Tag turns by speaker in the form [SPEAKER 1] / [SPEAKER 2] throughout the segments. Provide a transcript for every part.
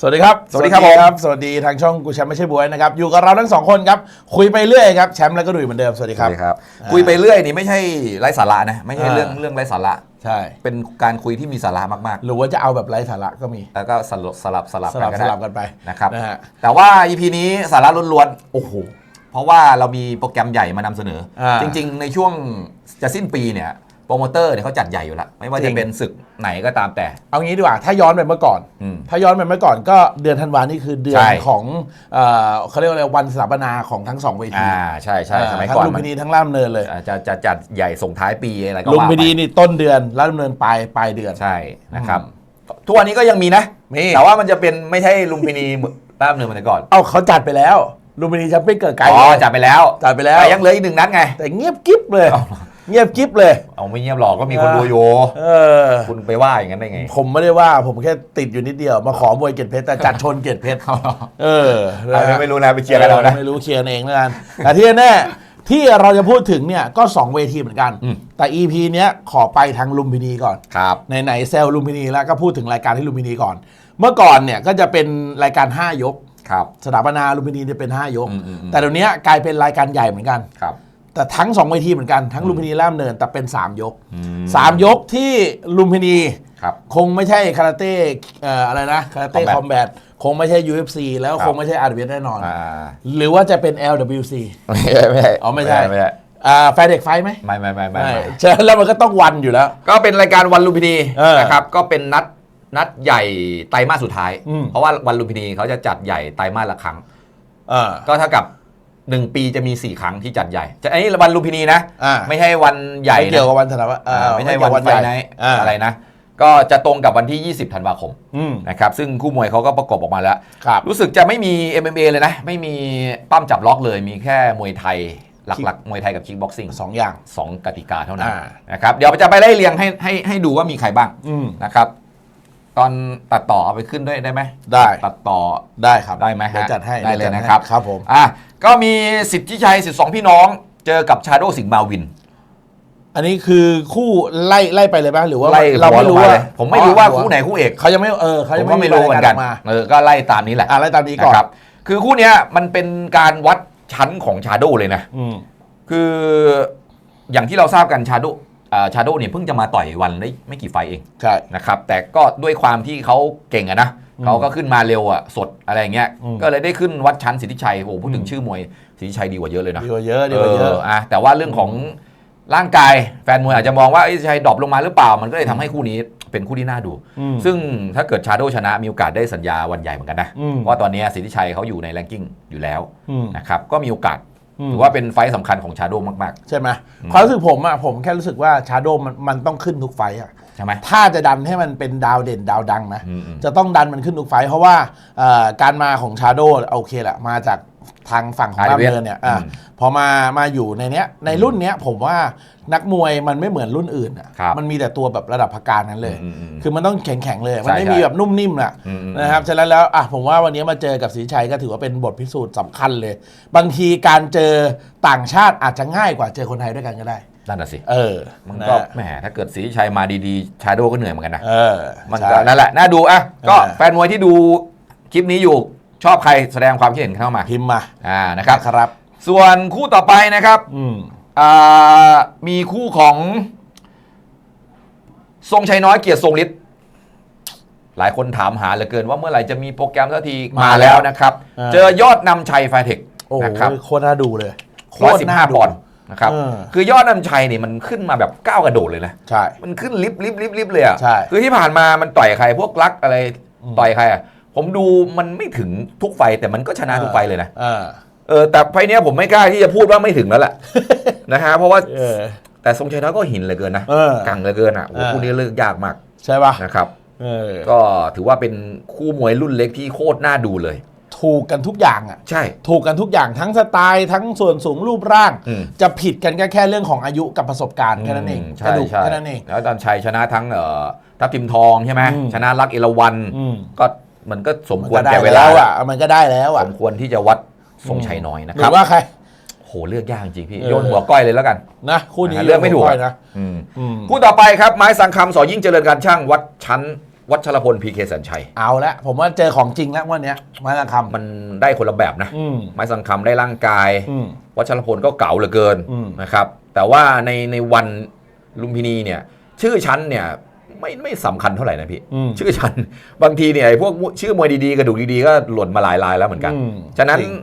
[SPEAKER 1] สวัสดีครับ
[SPEAKER 2] สวัสดีครับผม
[SPEAKER 1] สวัสดีทางช่องกูแชมป์ไม่ใช่บวยนะครับ อยู่กับเราทั้งสองคนครับ คุยไปเรื่อยครับ แชมป์แล้วก็ดุยเหมือนเดิม สวัสดีครับ
[SPEAKER 2] สวัสดีครับคุยไปเรื่อยนี่ไม่ใช่ไร้สาระนะ ไม่ใช่
[SPEAKER 1] อ่า
[SPEAKER 2] เรื่องเรื่องไร้สาระ
[SPEAKER 1] ใช่
[SPEAKER 2] เป็นการคุยที่มีสาระมาก
[SPEAKER 1] หรือว่าจะเอาแบบไร้สาระก็มี
[SPEAKER 2] ๆแล้วก็สลับสลับสลับ
[SPEAKER 1] สลับ
[SPEAKER 2] กัน
[SPEAKER 1] ส
[SPEAKER 2] ก็ได้
[SPEAKER 1] ลับกันไป
[SPEAKER 2] นะครับ
[SPEAKER 1] นะฮะ
[SPEAKER 2] แต่ว่า EP นี้สาระล้วนๆ โอ้โห เพราะว่าเรามีโปรแกรมใหญ่มานำเสนอ
[SPEAKER 1] อ่า
[SPEAKER 2] จริง ๆ ในช่วงจะสิ้นปีเนี่ย โปรโมเตอร์เนี่ยเขาจัดใหญ่อยู่แล้ว ไม่ว่า
[SPEAKER 1] จริ
[SPEAKER 2] จะ
[SPEAKER 1] ง
[SPEAKER 2] เป็นศึกไหนก็ตามแต่
[SPEAKER 1] เอางี้ดีกว่า ถ้าย้อนไปเมื่อก่อน
[SPEAKER 2] อืม
[SPEAKER 1] ถ้าย้อนไปเมื่อก่อนก็เดือนธันวานี่คือเดือน
[SPEAKER 2] ใช่
[SPEAKER 1] ของเอ่อเขาเรียกว่าอะไรวันสถาปนาของทั้งสองเวที
[SPEAKER 2] อ่าใช่ใช่สมัย
[SPEAKER 1] ทั้ง
[SPEAKER 2] ก่อน
[SPEAKER 1] ลุม
[SPEAKER 2] มั
[SPEAKER 1] พิ
[SPEAKER 2] น
[SPEAKER 1] นีทั้งล่ามเนินเลย
[SPEAKER 2] อ่าจะจะจัดใหญ่ส่งท้ายปีอะไรก็
[SPEAKER 1] ลุม
[SPEAKER 2] ว่า
[SPEAKER 1] พินี
[SPEAKER 2] ไป
[SPEAKER 1] นี่ต้นเดือนล่ามเนินปลายปลายเดือน
[SPEAKER 2] ใช่นะครับ ทุกวันนี้ก็ยังมีนะ
[SPEAKER 1] มี
[SPEAKER 2] แต่ว่ามันจะเป็นไม่ใช่ลุมพินีตามเนินเหมือนแต่ก่อน
[SPEAKER 1] เอาเขาจัดไปแล้วลุมพินีแชมเปี้ยนเกิดไกล
[SPEAKER 2] อ๋อ
[SPEAKER 1] เลย
[SPEAKER 2] จัดไปแล้ว
[SPEAKER 1] จัดไปแล้ว
[SPEAKER 2] แต่ยังเหลืออีกหนึ่งนัดไง
[SPEAKER 1] แต่เงียบกิ๊บเลย
[SPEAKER 2] เอา
[SPEAKER 1] เงียบกิ๊บเลย
[SPEAKER 2] เอาไม่เงียบหรอกก็มีคนดูอยู่
[SPEAKER 1] เออ
[SPEAKER 2] คุณไปว่าอย่างนั้นได้ไง
[SPEAKER 1] ผมไม่ได้ว่าผมแค่ติดอยู่นิดเดียว มาขอมวยเกตเพชรแต่จัดชนเกตเพชรเออ
[SPEAKER 2] อันนี้ไม่รู้นะไปเคลียร์กันเอานะ
[SPEAKER 1] ไม่รู้เคลียร์กันเองแล้วกันแต่ที่แน่ๆที่เราจะพูดถึงเนี่ยก็ 2 เวทีเหมือนกัน
[SPEAKER 2] อืม
[SPEAKER 1] แต่ EP เนี้ยขอไปทางลุมพินีก่อน
[SPEAKER 2] ครับ
[SPEAKER 1] ไหนๆเซลลุมพินีแล้วก็พูดถึงรายการที่ลุมพินีก่อน เมื่อก่อนเนี่ยก็จะเป็นรายการ 5 ยก
[SPEAKER 2] ครับ
[SPEAKER 1] สถาปนาลุมพินีจะเป็น 5 ยก
[SPEAKER 2] อืมอืมอืม
[SPEAKER 1] แต่เดี๋ยวนี้กลายเป็นรายการใหญ่เหมือนกัน
[SPEAKER 2] ครับ
[SPEAKER 1] แต่ทั้ง 2 เวทีเหมือนกันทั้งลุมพินีล่ามเนินแต่เป็น 3 ยก
[SPEAKER 2] อืม
[SPEAKER 1] 3ยกที่ลุมพินี
[SPEAKER 2] ครับ
[SPEAKER 1] คงไม่ใช่คาราเต้เอ่ออะไรนะคาราเต้
[SPEAKER 2] Combat
[SPEAKER 1] คอมแบทคงไม่ใช่ UFC แล้ว
[SPEAKER 2] ครับ
[SPEAKER 1] คงไม่ใช่อาร์เวียแน่นอน
[SPEAKER 2] อ่า
[SPEAKER 1] หรือว่าจะเป็น LWC
[SPEAKER 2] ไม่ใช่ไม่ใช่
[SPEAKER 1] อ๋อไม่ใช่
[SPEAKER 2] ไม่ใช่
[SPEAKER 1] อ่าแฟร์เด็กไฟไหม
[SPEAKER 2] ไม่ไม่ไม่ไม่ไม่
[SPEAKER 1] ใช่แล้วมันก็ต้องวันอยู่แล้ว
[SPEAKER 2] ก็เป็นรายการวันลุมพินี
[SPEAKER 1] เออ
[SPEAKER 2] นะครับก็เป็นนัดนัดใหญ่ไตรมาสสุดท้าย
[SPEAKER 1] อืม
[SPEAKER 2] เพราะว่าวันลุมพินีเขาจะจัดใหญ่ไตรมาสละครั้ง
[SPEAKER 1] เออ
[SPEAKER 2] ก็เท่ากับ 1ปีจะมี4ครั้งที่จัดใหญ่ จะอันนี้วันลุมพินีนะ
[SPEAKER 1] อ่า
[SPEAKER 2] ไม่ใช่วันใหญ่
[SPEAKER 1] ไม่เกี่ยว
[SPEAKER 2] นะ
[SPEAKER 1] กับวันสถาปนา
[SPEAKER 2] อ่า
[SPEAKER 1] เอ่อ
[SPEAKER 2] ไม่ใช่
[SPEAKER 1] เกี่
[SPEAKER 2] วัน
[SPEAKER 1] ยว
[SPEAKER 2] ไฟ
[SPEAKER 1] ใหญ่
[SPEAKER 2] ไนท์
[SPEAKER 1] อ่า
[SPEAKER 2] อะไรนะ ก็จะตรงกับวันที่ 20ธันวาคม
[SPEAKER 1] อืม
[SPEAKER 2] นะครับ ซึ่งคู่มวยเขาก็ประกบออกมาแล้ว
[SPEAKER 1] ครับ
[SPEAKER 2] รู้สึกจะไม่มี MMA เลยนะ ไม่มีปั้มจับล็อกเลย มีแค่มวยไทย หลักๆ มวยไทยกับคิกบ็อกซิ่ง
[SPEAKER 1] สองอย่าง
[SPEAKER 2] สองกติกาเท่านั้น
[SPEAKER 1] อ่า
[SPEAKER 2] นะครับ เดี๋ยวจะไปไล่เรียงให้ให้ให้ดูว่ามีใครบ้าง
[SPEAKER 1] อืม
[SPEAKER 2] นะครับ ตอนตัดต่อเอาไปขึ้นด้วยได้ไหม
[SPEAKER 1] ได้
[SPEAKER 2] ตัดต่อ
[SPEAKER 1] ได้ครับ
[SPEAKER 2] ได้ไหมฮะ
[SPEAKER 1] เดี๋ยวจัดให้
[SPEAKER 2] ได้เลย
[SPEAKER 1] ดี๋วจัให้
[SPEAKER 2] นะครับ
[SPEAKER 1] ครับผม
[SPEAKER 2] อะก็มีสิทธิชัยสิทธิสองพี่น้องเจอกับชาโดสิงห์มาวิน
[SPEAKER 1] อันนี้คือคู่ไล่ไล่ไปเลยป่ะหรือว่า
[SPEAKER 2] ไล่
[SPEAKER 1] เราไม่รู้
[SPEAKER 2] หัวลง
[SPEAKER 1] ว่า
[SPEAKER 2] เลยผมไม่รู้ว่า
[SPEAKER 1] อ๋อ
[SPEAKER 2] คู่ไหนคู่เอก
[SPEAKER 1] เขายังไม่เออเขา
[SPEAKER 2] ผ
[SPEAKER 1] ยัง
[SPEAKER 2] ม
[SPEAKER 1] ไม่
[SPEAKER 2] ก็ไม่รู้เหมือนกัน
[SPEAKER 1] รายามา
[SPEAKER 2] เออก็ไล่ตามนี้แหละ
[SPEAKER 1] อะไล่ตามนี้ก่อน
[SPEAKER 2] นะครับ คือคู่เนี้ยมันเป็นการวัดชั้นของชาโดเลยนะ
[SPEAKER 1] อืม
[SPEAKER 2] คืออย่างที่เราทราบกันชาโด ชาโดเนี่ยเพิ่งจะมาต่อยวันได้ไม่กี่ไฟล์เอง
[SPEAKER 1] ใช่
[SPEAKER 2] นะครับแต่ก็ด้วยความที่เขาเก่งอะนะ
[SPEAKER 1] อืม
[SPEAKER 2] เขาก็ขึ้นมาเร็วอะสดอะไรอย่างเงี้ย
[SPEAKER 1] อืม
[SPEAKER 2] ก็เลยได้ขึ้นวัดชั้นสิทธิชัยโอ้โหพูดถึงชื่อมวยสิทธิชัยดีกว่าเยอะเลยนะ
[SPEAKER 1] ดีกว่าเยอะดีกว่าเยอะ
[SPEAKER 2] อะแต่ว่าเรื่องของร่างกายแฟนมวยอาจจะมองว่าเอ้ยสิทธิชัยดรอปลงมาหรือเปล่า มันก็เลยทำให้คู่นี้เป็นคู่ที่น่าดู
[SPEAKER 1] อืม
[SPEAKER 2] ซึ่งถ้าเกิดชาโดชนะมีโอกาสได้สัญญาวันใหญ่เหมือนกันนะ
[SPEAKER 1] อืม
[SPEAKER 2] เพราะว่าตอนนี้สิทธิชัยเขาอยู่ในแรงกิ้งอยู่แล้ว
[SPEAKER 1] อืม
[SPEAKER 2] นะครับก็มีโอกาส
[SPEAKER 1] อืม
[SPEAKER 2] ถือว่าเป็นไฟต์สำคัญของชาโดมาก
[SPEAKER 1] ใช่ไหมความรู้สึกผมอะผมแค่รู้สึกว่าชาโดมันมันต้องขึ้นทุกไฟต์อะ
[SPEAKER 2] ๆ ใช่ไหม
[SPEAKER 1] ถ้าจะดันให้มันเป็นดาวเด่นดาวดังนะ
[SPEAKER 2] อืมอืม
[SPEAKER 1] จะต้องดันมันขึ้นทุกไฟต์เพราะว่าเอ่อการมาของชาโดโอเคแหละมาจากทางฝั่งของ
[SPEAKER 2] อา
[SPEAKER 1] บ้าน
[SPEAKER 2] ร์เวีย
[SPEAKER 1] เมืองเนี่ยอะ
[SPEAKER 2] อืม
[SPEAKER 1] พอมามาอยู่ในเนี้ยในรุ่นเนี้ยผมว่านักมวยมันไม่เหมือนรุ่นอื่นอะ
[SPEAKER 2] ครับ
[SPEAKER 1] มันมีแต่ตัวแบบระดับพักการนั้นเลย
[SPEAKER 2] อืมอืม
[SPEAKER 1] คือมันต้องแข็งๆเลย มันไม่
[SPEAKER 2] ใช่
[SPEAKER 1] มีแบบนุ่มนิ่มน่ะ
[SPEAKER 2] อืมอืม
[SPEAKER 1] นะครับฉะนั้นแล้วอะผมว่าวันนี้มาเจอกับศรีชัยก็ถือว่าเป็นบทพิสูจน์สำคัญเลย บางทีการเจอต่างชาติอาจจะง่ายกว่าเจอคนไทยด้วยกันก็ได้
[SPEAKER 2] นั่นน่ะสิ
[SPEAKER 1] เออ
[SPEAKER 2] มันก็ะแหมถ้าเกิดศรีชัยมาดีๆ ชาโดก็เหนื่อยเหมือนกันนะ
[SPEAKER 1] เออ
[SPEAKER 2] มัน
[SPEAKER 1] ใช่
[SPEAKER 2] ก็นั่นแหละน่าดูอะก็
[SPEAKER 1] เออ
[SPEAKER 2] แฟนมวยที่ดูคลิปนี้อยู่ชอบใครแสดงความคิดเห็นเข้ามา
[SPEAKER 1] พิมพ์มา
[SPEAKER 2] อ่านะครับ
[SPEAKER 1] ครับ
[SPEAKER 2] ส่วนคู่ต่อไปนะครับ
[SPEAKER 1] อืม
[SPEAKER 2] อ่ามีคู่ของ ทรงชัยน้อยเกียรติทรงฤทธิ์หลายคนถามหาเหลือเกินว่าเมื่อไหร่จะมีโปรแกรมสักที
[SPEAKER 1] มา
[SPEAKER 2] มา
[SPEAKER 1] แล้
[SPEAKER 2] แล้ววนะครับ
[SPEAKER 1] เออ
[SPEAKER 2] เจอยอดนำชัยไฟเทค
[SPEAKER 1] โอ้โห
[SPEAKER 2] นะครับ
[SPEAKER 1] โคตรน่าดูเลยโค
[SPEAKER 2] ร้อย
[SPEAKER 1] ตร
[SPEAKER 2] สิบ
[SPEAKER 1] น่า
[SPEAKER 2] ห้า
[SPEAKER 1] ดู
[SPEAKER 2] ปอนด์ นะครับ
[SPEAKER 1] เออ
[SPEAKER 2] คือยอดนำชัยนี่มันขึ้นมาแบบก้าวกระโดดเลยนะ
[SPEAKER 1] ใช่
[SPEAKER 2] มันขึ้นลิฟต์ลิฟต์ลิฟต์ลิฟต์เลยอะ
[SPEAKER 1] ใช่
[SPEAKER 2] คือที่ผ่านมามันต่อยใครพวกรักอะไร
[SPEAKER 1] อืม
[SPEAKER 2] ต่อยใครอะ ผมดูมันไม่ถึงทุกไฟแต่มันก็ชนะทุกไฟเลยนะ
[SPEAKER 1] เออ
[SPEAKER 2] เออแต่ไฟเนี้ยผมไม่กล้าที่จะพูดว่าไม่ถึงแล้วแหละนะฮะเพราะว่า
[SPEAKER 1] เออ
[SPEAKER 2] แต่ทรงชัยน้อยก็หินเหลือเกินนะ
[SPEAKER 1] เออ
[SPEAKER 2] กังเหลือเกินอะโอ้โห
[SPEAKER 1] เออ
[SPEAKER 2] คู่นี้เลิกยากมาก
[SPEAKER 1] ใช่ป่ะ
[SPEAKER 2] นะครับ
[SPEAKER 1] เออ
[SPEAKER 2] ก็ถือว่าเป็นคู่มวยรุ่นเล็กที่โคตรน่าดูเลย
[SPEAKER 1] ถูกกันทุกอย่างอะ
[SPEAKER 2] ใช่
[SPEAKER 1] ถูกกันทุกอย่างทั้งสไตล์ทั้งส่วนสูงรูปร่าง
[SPEAKER 2] อืม
[SPEAKER 1] จะผิดกันก็แค่เรื่องของอายุกับประสบการณ์แค่นั้นเอง
[SPEAKER 2] ม
[SPEAKER 1] ก
[SPEAKER 2] ใช่
[SPEAKER 1] ระดูก
[SPEAKER 2] ใช่
[SPEAKER 1] แค่นั้นเอง
[SPEAKER 2] แล้วตอนชัยชนะทั้งเอ่อทัพทิมทองใช่ไหม
[SPEAKER 1] อืม
[SPEAKER 2] ชนะรักเอราวัน
[SPEAKER 1] อืม
[SPEAKER 2] ก็มันก็สม
[SPEAKER 1] มัน
[SPEAKER 2] ควร
[SPEAKER 1] ก็ได้
[SPEAKER 2] แก่เวลา
[SPEAKER 1] แล้วอะมันก็ได้แล้วอะ
[SPEAKER 2] สมควรที่จะวัดทรงชัยน้อยนะ
[SPEAKER 1] ห
[SPEAKER 2] ค
[SPEAKER 1] รื
[SPEAKER 2] รับ
[SPEAKER 1] อว่าใคร
[SPEAKER 2] โหเลือกยากจริงพี่
[SPEAKER 1] เออ
[SPEAKER 2] โยนหัวก้อยเลยแล้วกัน
[SPEAKER 1] นะคู่นี้
[SPEAKER 2] เลือกไม่ถูก
[SPEAKER 1] ค่
[SPEAKER 2] อะ
[SPEAKER 1] อยนะ
[SPEAKER 2] อืม
[SPEAKER 1] อืม
[SPEAKER 2] คู่ต่อไปครับไม้สังคำสอยิ่งเจริญการช่างวัดชั้น วัชรพลพีเคแสนชัย
[SPEAKER 1] เอาละผมว่าเจอของจริงแล้ววันเนี้ยมาละคำ
[SPEAKER 2] มันได้คนละแบบนะ
[SPEAKER 1] อืม
[SPEAKER 2] ไม้สังคำได้ร่างกาย
[SPEAKER 1] อืม
[SPEAKER 2] วัชรพลก็เก่าเหลือเกิน
[SPEAKER 1] อืม
[SPEAKER 2] นะครับ แต่ว่าในในวันลุมพินีเนี่ย ชื่อชั้นเนี่ยไม่ไม่สำคัญเท่าไหร่นะพี่
[SPEAKER 1] อืม
[SPEAKER 2] ชื่อชั้น บางทีเนี่ยไอ้พวกชื่อมวยดีๆกระดูกดีๆก็หล่นมาหลายรายแล้วเหมือนกัน
[SPEAKER 1] อืม
[SPEAKER 2] ฉะนั้น
[SPEAKER 1] จริง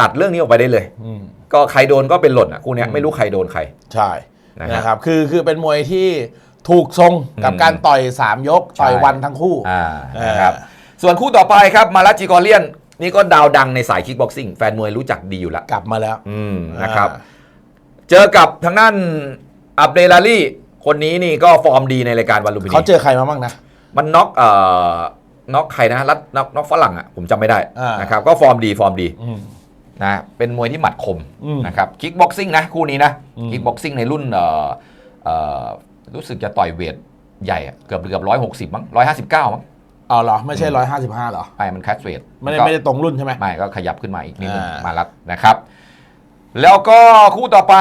[SPEAKER 2] ตัดเรื่องนี้ออกไปได้เลย
[SPEAKER 1] อืม
[SPEAKER 2] ก็ใครโดนก็เป็นหล่นอะคู่เนี้ย
[SPEAKER 1] อืม
[SPEAKER 2] ไม่รู้ใครโดนใคร
[SPEAKER 1] ใช่
[SPEAKER 2] นะครับ
[SPEAKER 1] นะครับคือคือเป็นมวยที่ ถูกทรงกับ
[SPEAKER 2] อืม
[SPEAKER 1] การต่อยสามยก ต่อย
[SPEAKER 2] ใช่
[SPEAKER 1] วันทั้งคู่
[SPEAKER 2] อ่า
[SPEAKER 1] เออ
[SPEAKER 2] นะครับส่วนคู่ต่อไปครับมาลัจิกอเลียน นี่ก็ดาวดังในสายคิกบ็อกซิ่งแฟนมวยรู้จักดีอยู่แล้ว
[SPEAKER 1] กลับมาแล้ว
[SPEAKER 2] อืมนะครับ
[SPEAKER 1] อ่า
[SPEAKER 2] เจอกับทางด้านอับเดลาลีคนนี้นี่ก็ฟอร์มดีในรายการวันลุมพินี
[SPEAKER 1] เขาเจอใครมาบ้างนะ
[SPEAKER 2] มันน็อกเอ่อน็อกใครนะรัดน็อกน็อกฝรั่งอะผมจำไม่ได้
[SPEAKER 1] อ่าน
[SPEAKER 2] นะครับก็ฟอร์มดีฟอร์มดี
[SPEAKER 1] อืม
[SPEAKER 2] นะเป็นมวยที่หมัดคม
[SPEAKER 1] อืม
[SPEAKER 2] นะครับคิกบ็อกซิ่งนะคู่นี้นะ
[SPEAKER 1] อืม
[SPEAKER 2] คิกบ็อกซิ่งในรุ่นเอ่อเอ่อ รู้สึกจะต่อยเวทใหญ่อะเกือบเกือบร้อยหกสิบมั้งร้อยห้าสิบเก้ามั้ง
[SPEAKER 1] เอาเหรอ ไม่ใช่ร้อยห้าสิบห้าเหรอ
[SPEAKER 2] ไม่มันแคสเวท
[SPEAKER 1] ไม่ได้ไม่ได้ตรงรุ่นใช่ไหม
[SPEAKER 2] ไม่ก็ขยับขึ้นมาอีกนิดนึง
[SPEAKER 1] อ่าม
[SPEAKER 2] มารัดนะครับ แล้วก็คู่ต่อไป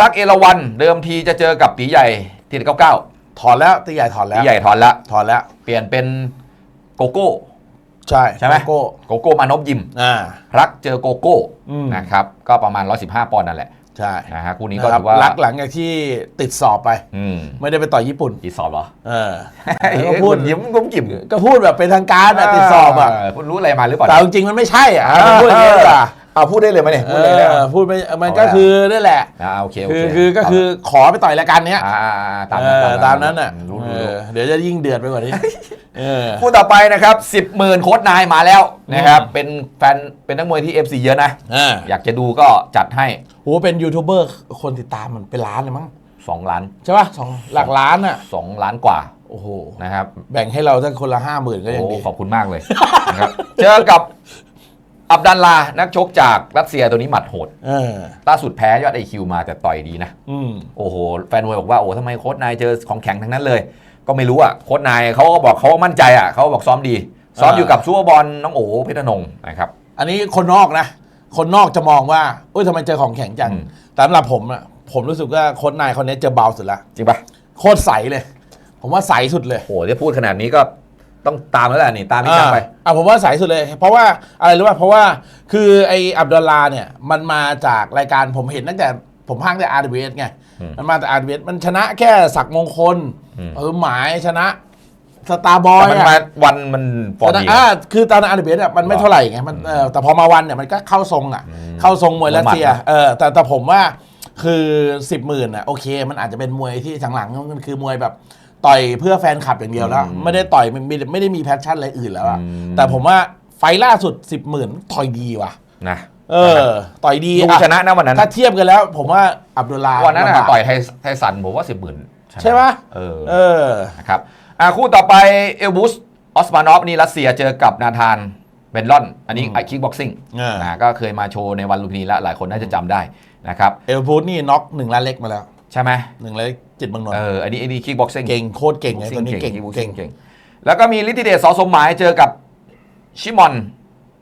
[SPEAKER 2] รักเอราวันเดิมทีจะเจอกับตีใหญ่ทีเก้าเก้า
[SPEAKER 1] ถอนแล้วตีใหญ่ถอนแล้
[SPEAKER 2] ตี
[SPEAKER 1] ว
[SPEAKER 2] ใหญ่ถอนละ
[SPEAKER 1] ถอนแล้ว
[SPEAKER 2] เปลี่ยนเป็นโกโก้
[SPEAKER 1] ใช่
[SPEAKER 2] ใช่ไหม
[SPEAKER 1] โกโก้
[SPEAKER 2] โกโก้มานพยิม
[SPEAKER 1] อ่า
[SPEAKER 2] รักเจอโกโก้
[SPEAKER 1] อืม
[SPEAKER 2] นะครับ ก็ประมาณ 115 ปอนด์นั่นแหละ
[SPEAKER 1] ใช่
[SPEAKER 2] นะฮะคู่นี้
[SPEAKER 1] นะ
[SPEAKER 2] ก็
[SPEAKER 1] ครับ
[SPEAKER 2] ถือว่า
[SPEAKER 1] รักหลังจากที่ติดสอบไป
[SPEAKER 2] อืม
[SPEAKER 1] ไม่ได้ไปต่อยญี่ปุ่น
[SPEAKER 2] ตีสอบเหรอ
[SPEAKER 1] เออ
[SPEAKER 2] เอ้ย
[SPEAKER 1] ก็พูด
[SPEAKER 2] คุณยิ้มกุ้มกิ่ม
[SPEAKER 1] ก็พูดแบบเป็นทางการอะติดสอบอะ
[SPEAKER 2] เคุณรู้อะไรมาหรือเปล่า
[SPEAKER 1] แต่จริงๆมันไม่ใช่อะพูดอย่างนี้ดีกว่า
[SPEAKER 2] เอาพูดได้เลยไหมเนี่ย
[SPEAKER 1] เอ
[SPEAKER 2] พูดเลยนะ
[SPEAKER 1] อพูดไม่มัน
[SPEAKER 2] เอา
[SPEAKER 1] ก็
[SPEAKER 2] ละ
[SPEAKER 1] คือนั่นแหละ
[SPEAKER 2] อ่าโอเคโอ
[SPEAKER 1] คือ
[SPEAKER 2] เค
[SPEAKER 1] คือก็คือขอไปต่อยรายการเนี้ย
[SPEAKER 2] อ่าอ่าอ่าตาม
[SPEAKER 1] เอ
[SPEAKER 2] นั้น
[SPEAKER 1] อตามนั้นอะ
[SPEAKER 2] รู้
[SPEAKER 1] เอ
[SPEAKER 2] รู้รู้
[SPEAKER 1] อเดี๋ยวจะยิ่งเดือดไปกว่านี้เออ
[SPEAKER 2] คู่ต่อไปนะครับ10หมื่นโค้ดนายมาแล้วนะครับ
[SPEAKER 1] อืม
[SPEAKER 2] เป็นแฟนเป็นนักมวยที่ FC เยอะนะ
[SPEAKER 1] อ่า
[SPEAKER 2] อยากจะดูก็จัดให้
[SPEAKER 1] โหเป็นยูทูบเบอร์คนติดตามมันเป็นล้านเลยมั้ง
[SPEAKER 2] 2ล้าน
[SPEAKER 1] ใช่ป่ะสองหลักล้านอะ
[SPEAKER 2] 2ล้านกว่า
[SPEAKER 1] โอ้โห
[SPEAKER 2] นะครับ
[SPEAKER 1] แบ่งให้เราสักคนละห้าหมื่นก็ยัง
[SPEAKER 2] โอ้
[SPEAKER 1] ดี
[SPEAKER 2] ขอบคุณมากเลยนะครับเจอกับอับดัลลา นักชกจากรัสเซียตัวนี้หมัดโหด
[SPEAKER 1] เออ
[SPEAKER 2] ล่าสุดแพ้ยอดไอคิวมาแต่ต่อยดีนะ
[SPEAKER 1] อืม
[SPEAKER 2] โอ้โห แฟนมวยบอกว่า โอ้ทำไมโค้ชนายเจอของแข็งทั้งนั้นเลย ก็ไม่รู้อะ โค้ชนายเขาก็บอกเขามั่นใจอะเขาบอกซ้อมดี ซ้อมอยู่กับซูเปอร์บอลน้องโอ๋เพชรนงค์นะครับ
[SPEAKER 1] อันนี้คนนอกนะ คนนอกจะมองว่าเอ้ยทำไมเจอของแข็งจัง
[SPEAKER 2] อืม
[SPEAKER 1] แต่สำหรับผมอะผมรู้สึกว่าโค้ชนายคนนี้เจอเบาสุดละ
[SPEAKER 2] จริงปะ
[SPEAKER 1] โคตรใสเลย ผมว่าใสสุดเลย
[SPEAKER 2] โอ้โหจะพูดขนาดนี้ก็ต้องตามแล้วแหละนี่ตามพี่ช่างไป
[SPEAKER 1] อ่าอะผมว่าใสสุดเลย เพราะว่าอะไรรู้ป่ะเพราะว่าคือไอ้อับดุลลาเนี่ยมันมาจากรายการผมเห็นตั้งแต่ผมพากแต่ RWS ไง
[SPEAKER 2] อืม
[SPEAKER 1] มันมาแต่ RWS มันชนะแค่ศักดิ์มงคล
[SPEAKER 2] อืม
[SPEAKER 1] เออหมายชนะ สตาร์บอย
[SPEAKER 2] แต่มันมาวันมันฟอร์
[SPEAKER 1] ช
[SPEAKER 2] ม
[SPEAKER 1] นะ
[SPEAKER 2] ดี
[SPEAKER 1] อ่าคือตอน RWS อะมันไม่เท่าไหร่ไงมันเออแต่พอมาวันเนี่ยมันก็เข้าทรงอะ เข้าทรงมวยรัสเซีย
[SPEAKER 2] มวยหมัดนะ
[SPEAKER 1] เออแต่แต่ผมว่าคือสิบหมื่นอะโอเค มันอาจจะเป็นมวยที่หลังๆมันคือมวยแบบต่อยเพื่อแฟนคลับอย่างเดียวแล้ว ไม่ได้ต่อยไม่ไม่ได้มีแพชชั่นอะไรอื่นแล้วอะ
[SPEAKER 2] อืม
[SPEAKER 1] แต่ผมว่าไฟล์ล่าสุดสิบหมื่นต่อยดีว่ะ
[SPEAKER 2] นะ
[SPEAKER 1] เออ ต่อยดี
[SPEAKER 2] ลูก
[SPEAKER 1] อะ
[SPEAKER 2] ชนะนะวันนั้น
[SPEAKER 1] ถ้าเทียบกันแล้ว ผมว่าอับดุลลา
[SPEAKER 2] วันนั้น
[SPEAKER 1] ลำ
[SPEAKER 2] อะ
[SPEAKER 1] บาก
[SPEAKER 2] ต่อยไทยไทยสันผมว่าสิบหมื่น
[SPEAKER 1] ใช่ปะ
[SPEAKER 2] เออ
[SPEAKER 1] เออ
[SPEAKER 2] นะครับ อะคู่ต่อไปเอลบุสออสมานอฟนี่รัสเซียเจอกับนาธานเบนลอน อันนี้
[SPEAKER 1] อืม
[SPEAKER 2] ไอคิกบ็อกซิ่ง
[SPEAKER 1] อ่าน
[SPEAKER 2] นะก็เคยมาโชว์ในวันลุมพินีแล้วหลายคนน่าจะจำได้นะครับ
[SPEAKER 1] เอลพูดนี่น็อกหนึ่งล้านเล็กมาแล้ว
[SPEAKER 2] ใช่ไหม
[SPEAKER 1] หนึ่งล้านเล็กจิตรเมืองนน
[SPEAKER 2] เอ
[SPEAKER 1] ท์
[SPEAKER 2] ออันนี้อันนี้คิกบ็อกซิ่ง
[SPEAKER 1] เก่งโคตรเก่งไงตัวนี้เก่ง
[SPEAKER 2] เก่ง
[SPEAKER 1] เก่ง
[SPEAKER 2] เก่ง แล้วก็มีลิทธิเดชสอสมหมายเจอกับชิมอน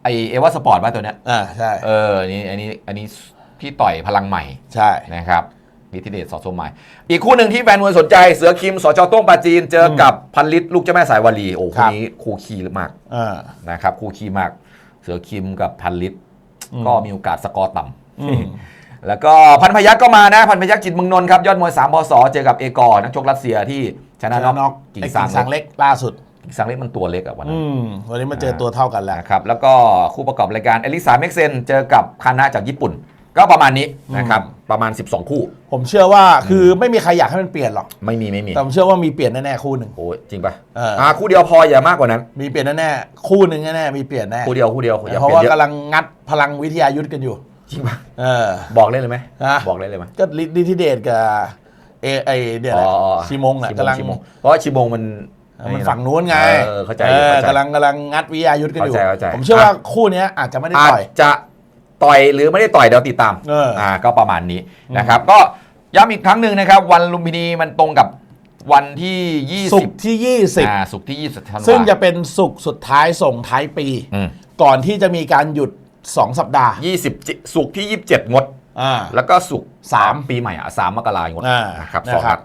[SPEAKER 2] ไอเอวาสปอร์ตว่าตัวเนี้ย
[SPEAKER 1] อ่าใช่
[SPEAKER 2] เอออันนี้อันนี้อันนี้ที่ต่อยพลังใหม่
[SPEAKER 1] ใช่
[SPEAKER 2] นะครับ ลิทธิเดชสอสมหมายอีกคู่หนึ่งที่แฟนมวยสนใจเสือคิมสจโต้งปราจีน เจอกับพันลิตรลูกเจ้าแม่สายวลีโอ้
[SPEAKER 1] ครั
[SPEAKER 2] คู่
[SPEAKER 1] บ
[SPEAKER 2] นี้คู่ขี้มาก
[SPEAKER 1] อ่า
[SPEAKER 2] นะครับคู่ขี้มาก เสือคิมกับพันลิตร
[SPEAKER 1] อืม
[SPEAKER 2] ก็มีโอกาสสกอร์ต่
[SPEAKER 1] อืมำ
[SPEAKER 2] แล้วก็พันพยักก็มานะ พันพยักจิตรเมืองนนท์ครับ ยอดมวย3พศเจอกับเอกอร์นักชกรัสเซียที่ชนะ
[SPEAKER 1] ชนะน็
[SPEAKER 2] น็อ
[SPEAKER 1] อกก
[SPEAKER 2] กิ่ง
[SPEAKER 1] ไอ้
[SPEAKER 2] ซา
[SPEAKER 1] กิ่งซาง
[SPEAKER 2] งเล็ก
[SPEAKER 1] เล็กล่าสุด
[SPEAKER 2] กิ่งซางเล็กมันตัวเล็กอะวันนั้
[SPEAKER 1] อื
[SPEAKER 2] น
[SPEAKER 1] มวันนี้มาเจอตัวเท่ากันแล้ว
[SPEAKER 2] นะครับแล้วก็คู่ประกอบรายการเอลิซาเม็กเซนเจอกับคานะจากญี่ปุ่น ก็ประมาณนี้นะครับ ประมาณ 12 คู่
[SPEAKER 1] ผมเชื่อว่าคือไม่มีใครอยากให้มันเปลี่ยนหรอก
[SPEAKER 2] ไม่มีไม่มี
[SPEAKER 1] แต่ผมเชื่อว่ามีเปลี่ยนแน่ๆคู่หนึ่ง
[SPEAKER 2] โอ้ยจริงปะ
[SPEAKER 1] เอออ่่า
[SPEAKER 2] คู่เดียวพออย่ามากกว่านั้น
[SPEAKER 1] มีเปลี่ยนแน่ๆคู่หนึ่งแน่ๆมีเปลี่ยนแน่
[SPEAKER 2] คู่เดียวคู่เดียวอย่า
[SPEAKER 1] เพราะ
[SPEAKER 2] เปลี่ย
[SPEAKER 1] ว่าน
[SPEAKER 2] เยอะ
[SPEAKER 1] กำลังงัดพลังวิทยายุทธกันอยู่
[SPEAKER 2] จริงปะ
[SPEAKER 1] เออ
[SPEAKER 2] บอกได้เลยไหม
[SPEAKER 1] ฮะ
[SPEAKER 2] บอกได้เลยไหม
[SPEAKER 1] ก็ลิทธิเดชกับเอไอเดี๋ยวแหละชิมงอะ
[SPEAKER 2] ชิ
[SPEAKER 1] กำลัง
[SPEAKER 2] ชิมงเพราะว่าชิมงมัน
[SPEAKER 1] มันฝั่งนู้นไง
[SPEAKER 2] เออเข้าใจ
[SPEAKER 1] เออ
[SPEAKER 2] เข้าใจ
[SPEAKER 1] กำลังกำลังงัดวิทยายุทธกันอยู่
[SPEAKER 2] เข้าใจเข้าใจ
[SPEAKER 1] ผมเชื่อว่าคู่เนี้ยอาจจะไม่ได้
[SPEAKER 2] อาจ
[SPEAKER 1] ต่อย
[SPEAKER 2] จะ ต่อยหรือไม่ได้ต่อยเดี๋ยวติดตาม
[SPEAKER 1] เอออ่
[SPEAKER 2] ก็ประมาณนี้นะครับ ก็ย้ำอีกครั้งหนึ่งนะครับ วันลุมพินีมันตรงกับวันที่ 20
[SPEAKER 1] สุกร์ที่
[SPEAKER 2] อ่าศุกร์ที่ 20ธันวา
[SPEAKER 1] 20ซึ่งจะเป็นสุกร์สุดท้ายส่งท้ายปี
[SPEAKER 2] อืม
[SPEAKER 1] ก่อนที่จะมีการหยุด 2 สัปดาห์
[SPEAKER 2] 20จิศุกร์ที่ 27 งด
[SPEAKER 1] อ่า
[SPEAKER 2] แล้วก็ศุกร์
[SPEAKER 1] สาม
[SPEAKER 2] ปีใหม่อะสามมกราคมงด
[SPEAKER 1] อ่า
[SPEAKER 2] นะครับ
[SPEAKER 1] นะ
[SPEAKER 2] สอง
[SPEAKER 1] ครั
[SPEAKER 2] นั
[SPEAKER 1] บ
[SPEAKER 2] ด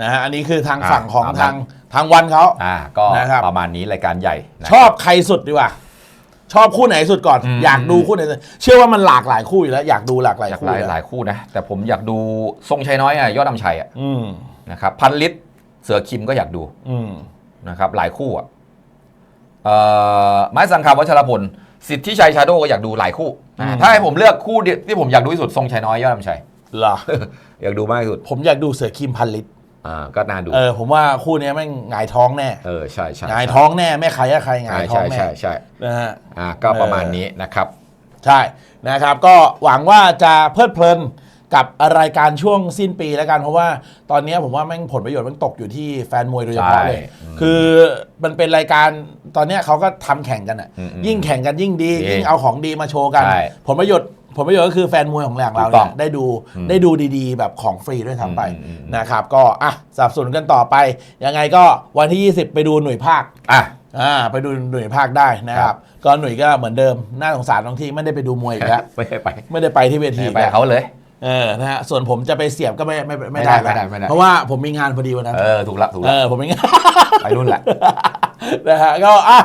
[SPEAKER 1] นะฮะอันนี้คือทาง
[SPEAKER 2] อ่า
[SPEAKER 1] ฝั่งของ
[SPEAKER 2] ตามนั้น
[SPEAKER 1] ทางทางวันเขา
[SPEAKER 2] อ่าก็
[SPEAKER 1] นะครับ
[SPEAKER 2] ประมาณนี้รายการใหญ่นะ
[SPEAKER 1] ชอบใครสุดดีกว่า ชอบคู่ไหนสุดก่อน
[SPEAKER 2] อืม
[SPEAKER 1] อยากดูคู่ไหนสุดเชื่อว่ามันหลากหลายคู่อยู่แล้ว อยากดูหลากหลาย
[SPEAKER 2] อยาก
[SPEAKER 1] คู่
[SPEAKER 2] หลาย
[SPEAKER 1] อยู่
[SPEAKER 2] ห
[SPEAKER 1] แว
[SPEAKER 2] ลายคู่นะ แต่ผมอยากดูทรงชัยน้อยอะยอดดำชัยอะ
[SPEAKER 1] อืม
[SPEAKER 2] นะครับพันลิตรเสือคิมก็อยากดู
[SPEAKER 1] อืม
[SPEAKER 2] นะครับหลายคู่อะเอ่อไม้สังคาวัชรพลสิทธิชัยชาโดก็อยากดูหลายคู่นะ
[SPEAKER 1] อืม
[SPEAKER 2] ถ้าให้ผมเลือกคู่เดียวที่ผมอยากดูที่สุดทรงชัยน้อยยอดดำชัย
[SPEAKER 1] เหรอ
[SPEAKER 2] อยากดูมากที่สุด
[SPEAKER 1] ผมอยากดูเสือคิมพันลิตร
[SPEAKER 2] อ่าก็น่าดู
[SPEAKER 1] เออผมว่าคู่เนี้ยแม่งหงายท้องแน่
[SPEAKER 2] เออใช่ใช่
[SPEAKER 1] หงายท้องแน่แม่ใครอะใครหงาย
[SPEAKER 2] ใช่
[SPEAKER 1] ท้อง
[SPEAKER 2] ใช่
[SPEAKER 1] แน่
[SPEAKER 2] ใช่ใช่
[SPEAKER 1] นะฮะ
[SPEAKER 2] อ่าก็ประมาณนี้นะครับ
[SPEAKER 1] ใช่นะครับก็หวังว่าจะเพลิดเพลินกับรายการช่วงสิ้นปีแล้วกันเพราะว่าตอนนี้ผมว่าแม่งผลประโยชน์มันตกอยู่ที่แฟนมวยโดยเฉพาะเลย
[SPEAKER 2] ใช่อืม
[SPEAKER 1] คือมันเป็นรายการตอนเนี้ยเขาก็ทำแข่งกันอะ
[SPEAKER 2] อืมอืม
[SPEAKER 1] ยิ่งแข่งกันยิ่งดี
[SPEAKER 2] ดี
[SPEAKER 1] ยิ่งเอาของดีมาโชว์กัน
[SPEAKER 2] ใช่
[SPEAKER 1] ผลประโยชน์ ผลประโยชน์ก็คือแฟนมวยของแหล่งเรา
[SPEAKER 2] ถูกต้
[SPEAKER 1] เนี่
[SPEAKER 2] อง
[SPEAKER 1] ยได้ดู
[SPEAKER 2] อืม
[SPEAKER 1] ได้ดูดีๆ แบบของฟรีด้วยซ้ำไป
[SPEAKER 2] อืมอืมอืม
[SPEAKER 1] นะครับ ก็อะสนับสนุนกันต่อไป ยังไงก็วันที่ 20 ไปดูหน่วยภาค
[SPEAKER 2] อะ
[SPEAKER 1] อ่าไปดูหน่วยภาคได้นะค
[SPEAKER 2] ครั
[SPEAKER 1] รับ
[SPEAKER 2] บ
[SPEAKER 1] ก็หน่วยก็เหมือนเดิมน่าสงสารตรงที่ไม่ได้ไปดูมวยอีกแล้ว
[SPEAKER 2] ไม่ได้ไป
[SPEAKER 1] ไม่ได้ไปที่เว
[SPEAKER 2] ไม่
[SPEAKER 1] ที
[SPEAKER 2] ได้ไป
[SPEAKER 1] แล้ว
[SPEAKER 2] เขาเลย
[SPEAKER 1] เออนะฮะส่วนผมจะไปเสียบก็ไม่ไม่ไม่
[SPEAKER 2] ไม่ได้
[SPEAKER 1] ได้
[SPEAKER 2] ไม่ได้ไม่ได้
[SPEAKER 1] เพราะว่าผมมีงานพอดีวันนั้น
[SPEAKER 2] เออถูกละถูก
[SPEAKER 1] เอ
[SPEAKER 2] ละ
[SPEAKER 1] อผมมีงาน
[SPEAKER 2] ไปรุ่นแหละ
[SPEAKER 1] นะฮะก็อะ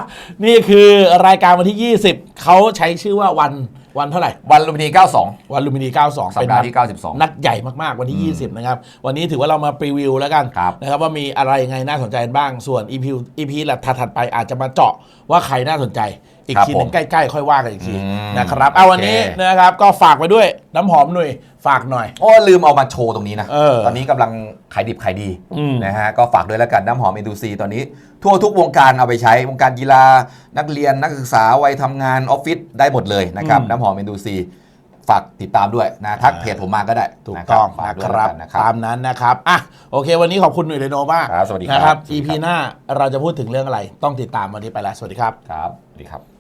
[SPEAKER 1] นี่คือรายการวันที่ 20 เขาใช้ชื่อว่าวัน วันเท่าไหร่
[SPEAKER 2] วันลุมพินี 92
[SPEAKER 1] วันลูมินี 92
[SPEAKER 2] สัป
[SPEAKER 1] เป็น
[SPEAKER 2] ดา
[SPEAKER 1] นั
[SPEAKER 2] ห์
[SPEAKER 1] ด
[SPEAKER 2] ที่ 92
[SPEAKER 1] นัดใหญ่มากๆ วันที่ 20 นะครับ วันนี้ถือว่าเรามาพรีวิวแล้วกัน
[SPEAKER 2] ครับ
[SPEAKER 1] นะครับว่ามีอะไรยังไงน่าสนใจบ้าง ส่วน EP EP หลัถัดๆไปอาจจะมาเจาะว่าใครน่าสนใจ อีก
[SPEAKER 2] ครับ
[SPEAKER 1] ทีหนึง
[SPEAKER 2] ผม
[SPEAKER 1] ใกล้ๆ ค่อยว่ากันอีกที
[SPEAKER 2] อืม
[SPEAKER 1] นะครับเอาวันนี้
[SPEAKER 2] โอเค
[SPEAKER 1] นะครับก็ฝากไปด้วยน้ำหอมหน่อยฝากหน่อย
[SPEAKER 2] โอ้ลืมเอามาโชว์ตรงนี้นะ
[SPEAKER 1] เออ
[SPEAKER 2] ตอนนี้กำลังขายดิบขายดี
[SPEAKER 1] อืม
[SPEAKER 2] นะฮะ ก็ฝากด้วยแล้วกันน้ำหอมเอ็นดูซีตอนนี้ ทั่วทุกวงการเอาไปใช้ วงการกีฬา นักเรียนนักศึกษา วัยทำงานออฟฟิศได้หมดเลยนะครับน้ำหอมเอ็นดูซีฝากติดตามด้วยนะทักเพจผมมาก็ได้
[SPEAKER 1] ถูก
[SPEAKER 2] นะค
[SPEAKER 1] ต้
[SPEAKER 2] รั
[SPEAKER 1] อบง
[SPEAKER 2] ฝาก
[SPEAKER 1] นะ
[SPEAKER 2] ด้วย
[SPEAKER 1] ค
[SPEAKER 2] แล้
[SPEAKER 1] รับ
[SPEAKER 2] วกันนะครับ
[SPEAKER 1] ตามนั้นนะครับอะโอเค วันนี้ขอบคุณหน่วยเรโนมาก
[SPEAKER 2] ครับสวัสดีครับ
[SPEAKER 1] นะครับ
[SPEAKER 2] สวัสดี
[SPEAKER 1] EP
[SPEAKER 2] ครับ
[SPEAKER 1] หน้าเราจะพูดถึงเรื่องอะไรต้องติดตามวันนี้ไปแล้วสวัสดีครับ
[SPEAKER 2] ครับสวัสดีครับ